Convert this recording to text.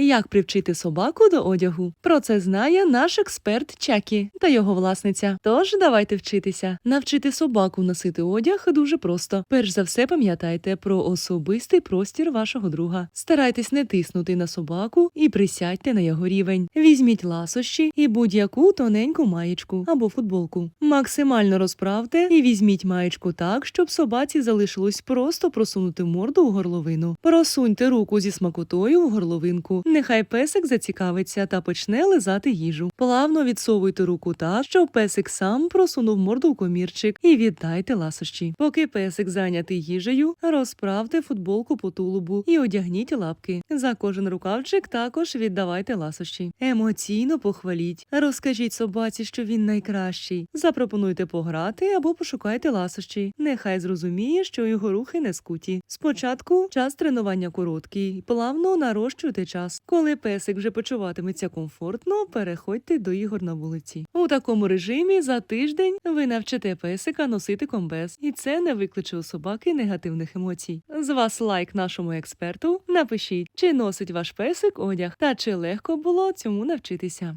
Як привчити собаку до одягу? Про це знає наш експерт Чакі та його власниця. Тож давайте вчитися. Навчити собаку носити одяг дуже просто. Перш за все, пам'ятайте про особистий простір вашого друга. Старайтесь не тиснути на собаку і присядьте на його рівень. Візьміть ласощі і будь-яку тоненьку маєчку або футболку. Максимально розправте і візьміть маєчку так, щоб собаці залишилось просто просунути морду у горловину. Просуньте руку зі смакотою в горловинку. Нехай песик зацікавиться та почне лизати їжу. Плавно відсовуйте руку так, щоб песик сам просунув морду в комірчик і віддайте ласощі. Поки песик зайнятий їжею, розправте футболку по тулубу і одягніть лапки. За кожен рукавчик також віддавайте ласощі. Емоційно похваліть. Розкажіть собаці, що він найкращий. Запропонуйте пограти або пошукайте ласощі. Нехай зрозуміє, що його рухи не скуті. Спочатку час тренування короткий, плавно нарощуйте час. Коли песик вже почуватиметься комфортно, переходьте до ігор на вулиці. У такому режимі за тиждень ви навчите песика носити комбез, і це не викличе у собаки негативних емоцій. З вас лайк нашому експерту. Напишіть, чи носить ваш песик одяг та чи легко було цьому навчитися.